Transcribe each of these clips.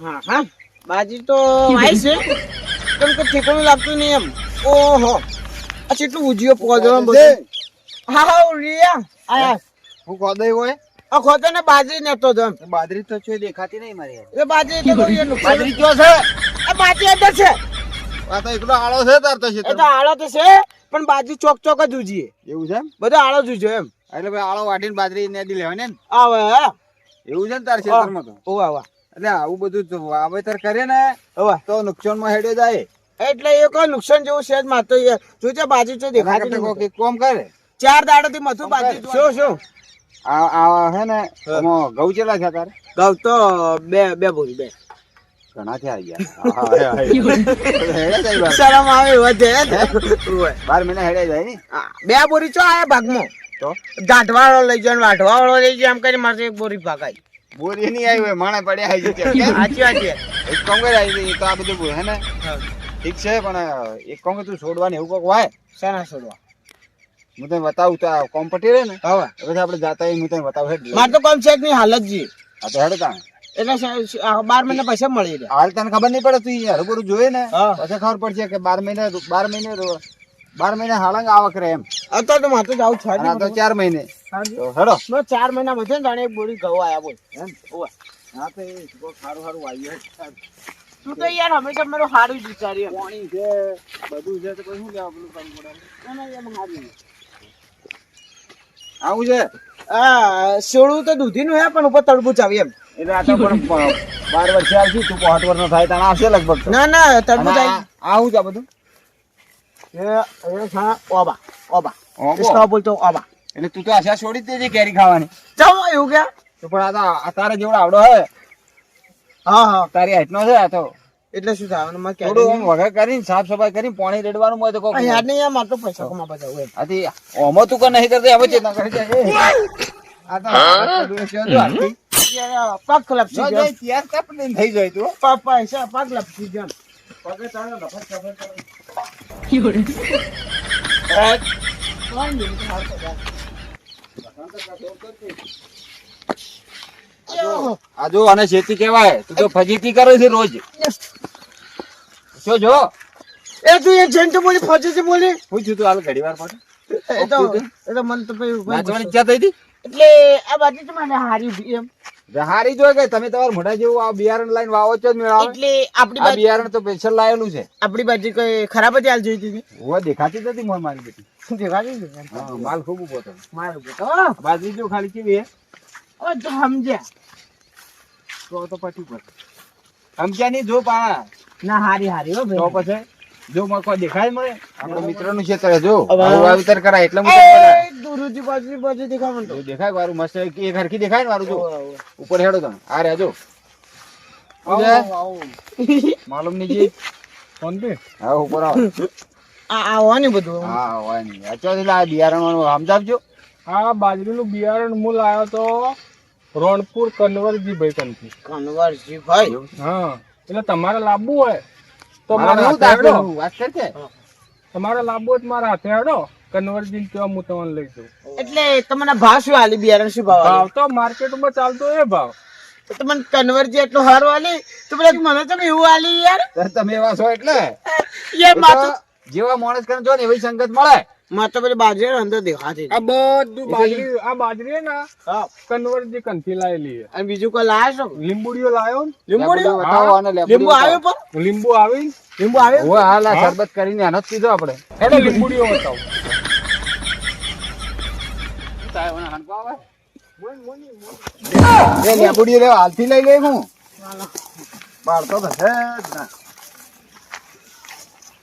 હા હા. બાજી તો આવી છે. કેમ કે ઠેકાણું લાગતું નહીં એમ. ઓહો. આ કેટલું ઉજ્યો પોદો બધું. હા હા રિયા. આયા હું કોદઈ હોય? આ ખોતો ને બાજરી નતો તો એમ. બાજરી તો છે દેખાતી નહીં મારી. એ બાજરી તો એ બાજરી કયો છે? એ બાજરી અંદર છે. આ તો એકલો આળો છે તાર તો એ તો આળો તો છે પણ બાજરી ચોક ચોક જ ઉજીએ. એવું છે એમ? બધો આળો જ ઉજો એમ. એટલે ભાઈ આળો વાટીને બાજરી નેદી લેવાની ને આવે હા. એવું છે ને તાર ખેતરમાં તો? ઓવા ઓવા એટલે આવું બધું વાવેતર કરે ને હવે તો નુકસાનમાં હેડ્યો જાય. એટલે એ કોઈ નુકસાન જેવું છે જ માતો જોજે બાજરી તો દેખાતી એક કામ કરે. ચાર દાડોથી મથું બાજુ શું શું? આ આ હે ને ઘઉં ચેલા છે તારે? ઘઉં તો બે બે બોરી બે. ઘણા થયા બાર. શરમ આવે વધે બાર મહિના હેડે જાય ને? બે બોરી ચો આયા ભાગમાં? તો? ગાંઠવાળો લઈ જાય વાઢવાળો લઈ જાય એમ કરી મારે એક બોરી ભાગાય. બોરી નહીં આવી હોય માણે પડ્યા આવી કેમ? સાચી વાત છે. એક કોંગ્રેસ આવી ગઈ તો આ બધું હે ને? ઠીક છે પણ એક કોંગ્રેસ તું છોડવાની એવું કોક હોય? શાના છોડવા? હું તને બતાવું તો આ કોમ પટી રહે ને હવે. હવે આપણે જાતા હું તને બતાવું હેડ મારે તો કોમ છે નહીં હાલત જી આ તો હેડ તાણ. એટલે બાર મહિના પૈસા મળી જાય હાલ તને ખબર નહીં પડે તું રૂબરૂ જોઈએ ને. પછી ખબર પડશે કે બાર મહિને બાર મહિને રો- બાર મહિને હાળંગ આવક રહે એમ. અત્યારે તો મારે તો જાવું છે તો ચાર મહિને. હેડો. મેં ચાર મહિના વધે ને જાણે એક બોરી ઘઉં આયા બોલ. એમ? ઓવે. હા તો એ સારું સારું આવ્યું તું તો યાર હંમેશા મારું સારું જ વિચારી પાણી છે બધું છે તો પછી શું લેવા પેલું કામ પડે? ના, ના, એમ સારું. આવું છે? આ સોળું તો દૂધીનું હે પણ ઉપર તડબૂચ આવી એમ. એટલે આ તો પણ બાર વર્ષે આવશે તું પાંચ વર્ષનો થાય તાણે આવશે લગભગ ના ના તડબૂચ આવી આવું છે બધું? તું તો આશા છોડી દેજે કેરી ખાવાની. ચાલો એવું કે? પણ આ તો આવડો હે હા હા. તારી હાઈટનો છે આ તો. એટલે શું થાય? મને થોડું વગર કરીને સાફ સફાઈ કરી પાણી રેડવાનું હોય તો કોઈ યાર નહીં. આમ તો પૈસા કમાવા જાવ એમ તું કે નહીં કરતો હવે ચેતના કરી જાય લપસી જાય તૈયાર થઈ જાય તું. પૈસા પગ લપસી જાય પગે તારે લફટ કરે. નહીં, તો તો જાય. યો. આને શેતી કહેવાય તું તો ફજીતી કરે છે રોજ જો જો એ તું એ જૈન તો બોલી ફોજે છે બોલી પૂછ્યું તું હાલ ઘડી વાર પાછું એ તો એ તો મને તો ભાઈ નાચવાની ઈચ્છા થઈ હતી એટલે આ બાજુ તો મને હારી એમ હારી જોઈ ગઈ. તમે તમારા મોઢા જેવું આ બિયારણ લાઈન વાવો છો મેળા એટલે આપણી આ બિયારણ તો સ્પેશિયલ લાયેલું છે. આપણી બાજુ કોઈ ખરાબ જ હાલ જોઈ હતી ઓ દેખાતી નથી મોય મારી બેટી દેખાતી હા, માલ ખૂબ ઊભો તો માલ ઊભો તો બાજરી જો ખાલી કેવી હે? ઓ તો સમજ્યા તો તો પછી પછી સમજ્યા નહીં જો પા ના હારી હારી હો તો પછી જો મકો દેખાય મળે આપણા મિત્રનું ક્ષેત્ર જો. વાવેતર કરાય એટલે હું દૂરથી બાજુ બાજુ દેખાવ તો. દેખાય વારું મસ્ત એક હરખી દેખાય ને વારું જો. ઉપર હેડો તમે. આ રહ્યા જો. શું આવો, છે? આવો. માલુમ નહીં જી ફોન પે? હા ઉપર આવો. આ આવો ને બધું? હા હોય નહીં અચો એટલે આ બિયારણ સમજાવજો. આ બાજરીનું બિયારણ મૂળ આવ્યો તો રોણપુર કનવરજીભાઈ કન્વરજી ભાઈ હા એટલે તમારે લાવવું હોય. તો મારે હાથે હેડો. વાત કર તમારે લાવવું હોય તો મારા હાથે હેડો. કન્વરજી ત્યાં હું તમને લઈ દઉં એટલે તમને ભાવ શું આલી બિયારણ શું ભાવ ભાવ તો માર્કેટમાં ચાલતો એ ભાવ. તો તમને કન્વર્જી એટલો સારું આલી તો મને તમે એવું આલી યાર. તમે એવા છો એટલે? યાર એ માથું જેવા માણસ કરે જો ને એવી સંગત મળે. મારે પેલી બાજરી અંદર દેખાતી આ બધું બાજરી આ બાજરી હે ને હા. કંથી લાયેલી છે અને બીજું કોઈ લાયા છો? લીંબુડીઓ લાયો ને? લીંબુડી બતાવો અને લેબુડી લીંબુ આવ્યો પણ? લીંબુ આવી? લીંબુ આવ્યો? હા હાલ શરબત કરીને આનો જ પીધો આપણે. એટલે લીંબુડીઓ બતાવો. એ લેબુડી રે હાલથી લઈ લે હું. બાળતો તો ના.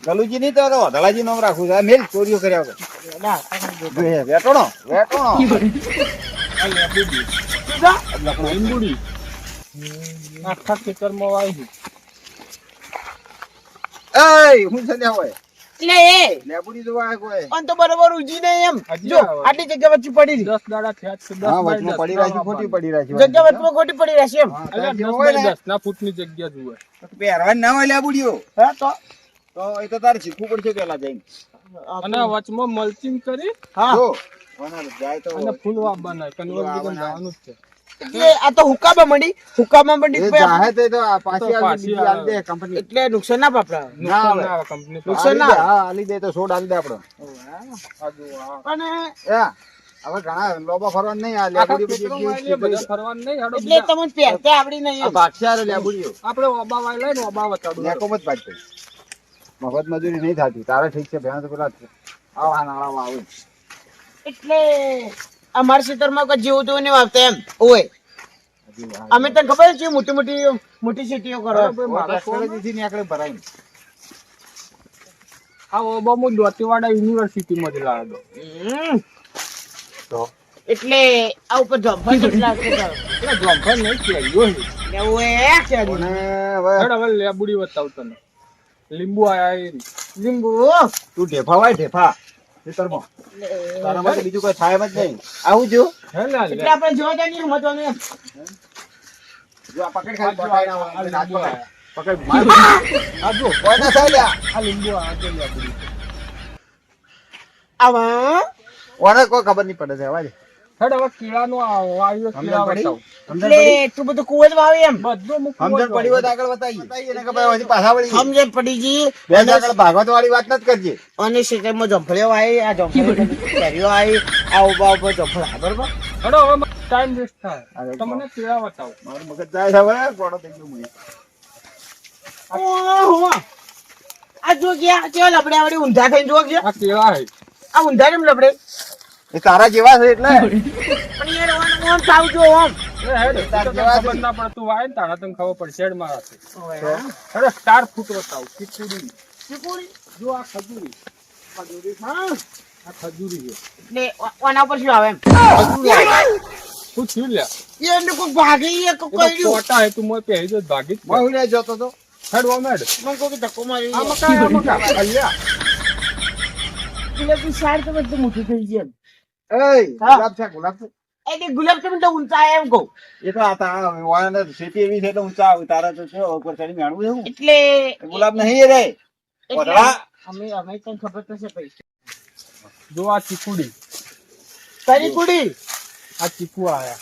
ગલુજી નહીં તો ધલાજી નામ રાખું છે. મેલ ચોરીઓ કર્યા વગર. વેટોણો વેટોણો. લીંબુડી આખા ખેતરમાં વાવી એય હું છે લ્યા હોય એટલે એ. લેબુડી જોવા કોઈ? પણ તો બરોબર ઉજી નહીં એમ. જો આટલી જગ્યા વચ્ચે પડી રહી. દસ દાડા થયા છે દસ હા બાય વચમાં પડી રાખી ખોટી પડી રાખી જગ્યા વચમાં ખોટી પડી રહેશે એમ. એટલે તાર દસ જેવું હોય બાય ને, દસ ના ફૂટની જગ્યા જુએ તો ના હોય લેબુડીઓ. હા તો? તો એ તો તારે શીખવું પડશે પેલા જઈને. અને વચમાં મલ્ચિંગ કરી હા. જો જાય તો અને ફૂલ વાવવાના ફૂલ કન્વર્ટ જવાનું જ છે. એટલે આ તો હુકાબા મંડી હુકાબા મંડી એ જાહે તે તો પાછી આલી આલી દે કંપની એટલે નુકસાન ના પાપડા. નુકસાન ના કંપની નુકસાન ના. હા આલી દે તો સોડ આલી દે આપણો આ જુઓ, આ. પણ એ હવે ઘણા લોબા ફરવાનું નહીં આ આખા લેબુડી ફરવાનું નહીં, એટલે તમને પહેરતા આવડી નહીં આ એમ. ભાગશે હારે લેબુડીઓ. આપણે ઓબા વાય લઈને ઓબા વતાડું. નેકો મત મફત મજૂરી નહીં થતી. તારે ઠીક છે ભેણ તો પેલા આવા નાળામાં આવે. એટલે અમારા ખેતરમાં કોઈ જેવું તેવું નહીં વાવતા એમ. ઓય. અમે તને ખબર છે મોટી મોટી મોટી સિટીઓ કરો. મહારાષ્ટ્રથી નીકળે ભરાય આ ઓબા હું દોતીવાડા યુનિવર્સિટીમાંથી લાવ્યો. તો? એટલે આ ઉપર છે તારો? એટલે જમ્પર નહીં. એટલે ઓય. કે કોને હવે? લેબુડી બતાવું તને. લીંબુ આયા એ. લીંબુ? તું ઢેફા વાય ઢેફા. ખેતરમાં તારા માટે બીજું કોઈ થાય જ નહીં. આવું જો. એટલે આપણે જોવા જઈએ મહત્વનું એમ જો આ પકડ ખાલી પકડ. આ લીંબુ પકડ. માર આ જો, કોઈ ના થાય લ્યા. આ લીંબુ આયા છે લેબુડી. આવા. ઓને કોઈ ખબર નહીં પડે છે અવાજ હેડ હવે આ વાવ્યું કેળા સમજણ પડી? બતાવું. એટલે એટલું બધું કુવત વાવી એમ. બધું સમજણ પડી હોય આગળ બતાવીએ. બતાવીએ કે ભાઈ હજી પાછા વળી સમજે પડી બે આગળ ભાગવત વાળી વાત નથી કરજે. અને ખેતરમાં જંફળીઓ આવી આ જંફળી કેરીઓ આવી આ ઊભા ઊભા જંફળ બરોબર? હેડો હવે ટાઈમ વેસ્ટ થાય. તમને કેળા બતાવું. મારું મગજ જાય હવે ગોળો થઈ ગયો ઓહો આ જો ગયા કેવા લબડ્યા વળી ઊંધા થઈને જો. ગયા આ કેળા છે? આ ઊંધા કેમ લબડે? એ તારા જેવા છે એટલે. પણ યાર ઓમ ઓમ થાવ જો ઓમ. એ હેડ એ તો ખબર ના પડે તું વાય ને તારા તને ખબર પડશે હેડ મારા છે. સ્ટાર ફૂટ બતાવું ખીચડી. ચીકુડી જો આ ખજૂરી. ખજૂરી હા. આ ખજૂરી છે. એટલે ઓના પર શું આવે એમ? શું થયું લ્યા? એ એને કોઈ ભાગી એ કોઈ પોટા હે તું મોય પહેરી જો ભાગી જ હું જતો તો. હેડ ઓમ હેડ મને કોઈ ધક્કો મારી આ મકાઈ આ મકાઈ. અલ્યા એટલે તું સાર તો બધું મોટું થઈ ગયું ગુલાબ છે ગુલાબ છે. ગુલાબ જામુન તો ઊંચા એમ કહું. એ તો આ તારા વાળાને ખેતી એવી છે એટલે ઊંચા આવે તારા તો છે ઉપર ચડી મેળવું છે હું એટલે એ ગુલાબ નહીં રે. અમે અમે તને ખબર તો પૈસા. જો આ ચીકુડી. તારી કુડી આ ચીકુ આયા.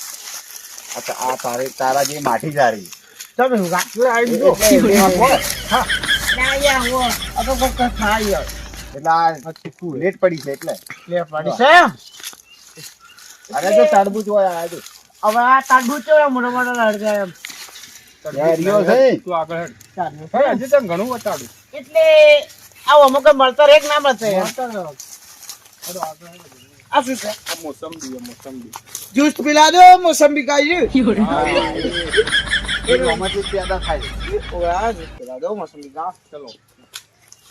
આ તા- આ તારે તારા જે માઠી જારી. તમે હું એટલે જો. હા. ના યાર હો આ તો કોક થાય યાર. એટલે આ ચીકુ લેટ પડી છે એટલે. લે પડી છે અરે જો તડબૂચ હોય આ જો. હવે આ તડબૂચ છે મોટો મોટો લડકા એમ. રિયો છે. તું આગળ હેડ હે હજી તને ઘણું બતાડું. એટલે આવો અમુક મળતો રે કે ના હેડ. આ શું છે? આ મોસંબી મોસંબી. જ્યુસ પીલા દો મોસંબી હા, એ રોમાંથી થાય છે. ઓય આ જ્યુસ પીલા દો મોસંબી કા ચલો.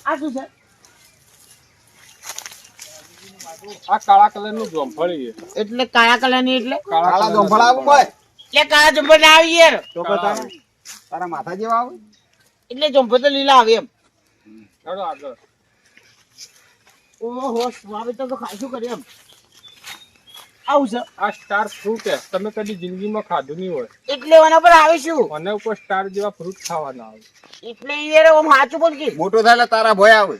આ શું છે? આ કાળા કલરનું જોમફળી એટલે કાળા કલરની એટલે? કાળા colour આવું કોઈ એટલે કાળા જંપર ના આવી યાર. તો તારા માથા જેવા આવે એટલે જંપર તો લીલા આવે એમ. હેડો આગળ. ઓહો સ્વામી તો ખાસું કરી એમ? આવું છે. આ સ્ટાર ફ્રૂટ છે. તમે કદી જિંદગીમાં ખાધું નહીં હોય. એટલે એના પર આવે શું અને ઉપર સ્ટાર જેવા ફ્રૂટ ખાવાના આવે એટલે યાર બોલ કે. મોટો થાય તારા ભય આવે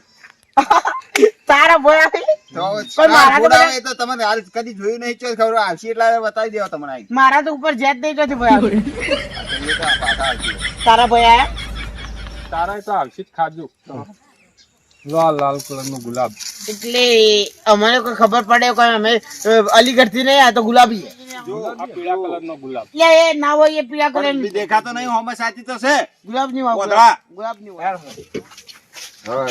તારા ભય આવે મારા તો આ ઘોડા એ તો તમને હાલ કદી જોયું નહીં ચોય ખબર આવશે એટલે હવે બતાવી દેવા તમને આઈ મારા તો ઉપર જેટ નહીં જતી ભય આવે એ તો આ પાછા આવશે. તારા ભય આયા? તારા તો આવશે જ ખાજો લાલ લાલ કલરનું ગુલાબ. એટલે અમને કોઈ ખબર પડે કોઈ અમે અલીગઢથી નહીં આ તો ગુલાબી છે. જો આ પીળા કલર નો ગુલાબ. એટલે એ ના હોય એ પીળા કલર દેખાતો નહીં હોમે સાચી તો છે. ગુલાબની ગુલાબની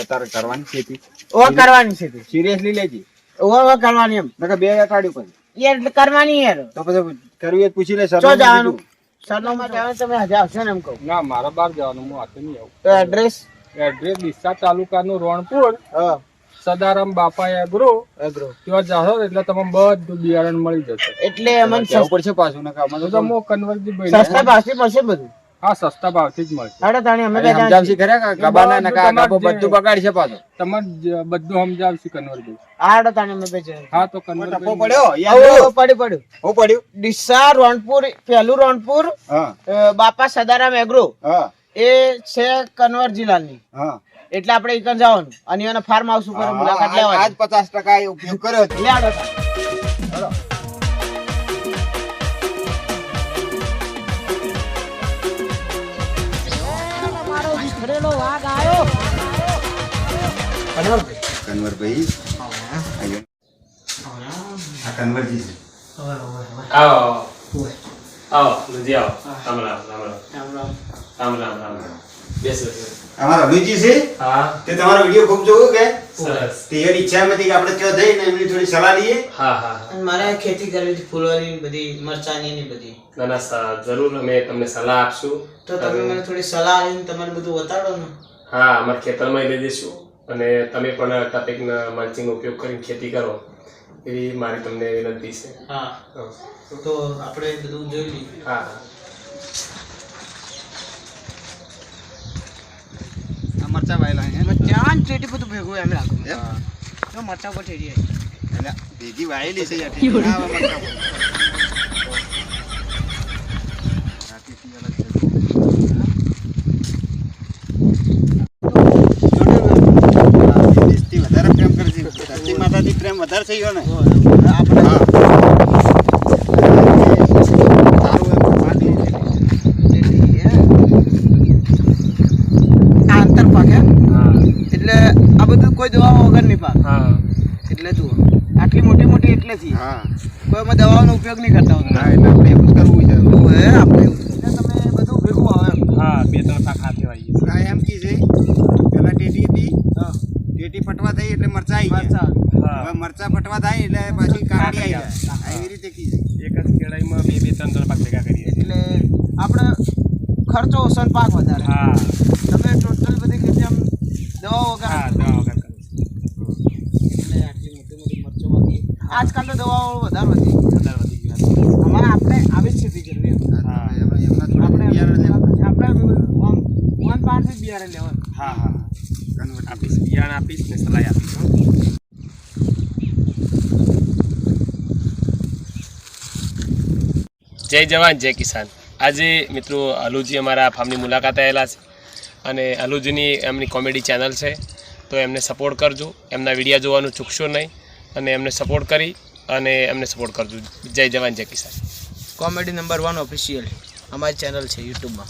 તારે કરવાની ખેતી. ઓ કરવાની છે સિરિયસલી લેજી ઓ ઓ કરવાની એમ. નકર બે અઠવાડિયું પછી યાર એટલે કરવાની યાર. તો પછી કરવી પૂછી લે સર સરનામું જવાનું? સરનામા જવાનું તમે હજાર આવશો ને એમ કહું. ના મારા બહાર જવાનું હું હાથે નહીં આવું. તો એડ્રેસ એડ્રેસ ડીસા તાલુકાનું રણપુર હા. સદારામ બાપા એગ્રો એગ્રો ત્યાં જાશો એટલે તમને બધું બિયારણ મળી જશે. એટલે અમને પડશે પાછું નકર કામ તો મો કન્વર્જી ભાઈ સસ્તા પાસે મળશે બધું. હા સસ્તા ભાવથી જ મળશે. હાડો તાણી અમે સમજાવશી ખરા ગબાના નકા ગબો બધું બગાડશે પાછો? તમારે બધું સમજાવશે કન્વર્જી હાડો તાણી અમે બેચે હા તો ટપ્પો કન્વર્જી પડ્યો? આવો યાદ પડ્યું પડ્યું હું ડીસા રોણપુર પહેલું રોણપુર હા. બાપા સદારામ એગ્રો. હા. એ છે કનવર જિલ્લાની. હા. એટલે આપણે એકન જવાનું. અને એના ફાર્મ હાઉસ ઉપર મુલાકાત આજ લેવાની. પચાસ ટકા એ ઉપયોગ કર્યો. કન્વરભાઈ આ કન્વરજી છે આવો આવો લજી આવો રામ રામ રામ રામ રામ રામ રામ બેસો અમારા અભિજી છે હા તે તમારો વિડિયો ખૂબ જોવો કે સરસ તે એની ઈચ્છા હતી કે આપણે ત્યાં જઈને એમની થોડી સલાહ લઈએ હા હા મારે ખેતી કરવી હતી ફૂલવાની બધી મરચાની ની બધી ના ના જરૂર અમે તમને સલાહ આપશું તો તમે મને થોડી સલાહ લઈને તમને બધું બતાડો ને હા અમારા ખેતરમાં લઈ જઈશું અને તમે પણ ટપિકના માલ્ચિંગનો ઉપયોગ કરીને ખેતી કરો એવી મારી તમને વિનંતી છે. હા. તો આપણે બધું જોઈ લઈએ. હા. આ મરચા વાયેલા હે. ત્યાં ચેટી બધું ભેગું એમ રાખું? તો મરચા પર ઠેરી એટલે ભેગી વાયેલી છે યાર ઠીક. ના, હવે મરચાં બોલો. રાતીથી અલગ છે. આ દેશથી વધારે પ્રેમ કરે છે. ધરતી માતાથી પ્રેમ વધારે થઈ ગયો ને? આપણે હા. પાક? હા એટલે આ બધું કોઈ દવાઓ વગર નહીં પાક. હા. એટલે જુઓ આટલી મોટી મોટી એટલેથી હા. કોઈ અમે દવાનો ઉપયોગ નહીં કરતા હોતા એટલે આપણે એવું કરવું છે હવે આપણે તમે બધું ભેગું આવે એમ. હા બે ત્રણ પાક હાથે વાઈએ એમ કી છે પેલા ટેટી હતી. ટેટી પટવા થઈ એટલે મરચા આવી ગયા. હા હવે મરચા પટવા થાય એટલે પાછી કાકડી આવી. જાય આ એવી રીતે કી એક જ કેળાઈમાં બે બે ત્રણ ત્રણ પાક ભેગા કરીએ. એટલે આપણે ખર્ચો ઓછો ને પાક વધારે. હા. તમે ટોટલ બધી ખેતી આમ દવા વગર હા દવા વગર કરીએ. એટલે આટલી મોટી મોટી મરચો વાગી. આજકાલ તો દવાઓ વધારે વધી વધારે વધી ગયું અમારે આપણે આવી જ ખેતી કરવી આપણે આપણે વન પાસથી બિયારણ લેવાનું હા હા. Convert. આપીશ બિયારણ આપીશ ને સલાહ આપીશ જય જવાન, જય કિસાન. આજે મિત્રો અલુજી અમારા ફાર્મની મુલાકાત આવેલા છે અને અલુજીની એમની કોમેડી ચેનલ છે. તો એમને સપોર્ટ કરજો. એમના વિડીયા જોવાનું ચૂકશો નહીં અને એમને સપોર્ટ કરી અને એમને સપોર્ટ કરજો. જય જવાન, જય કિસાન. કોમેડી નંબર વન ઓફિશિયલ અમારી ચેનલ છે યુટ્યુબમાં.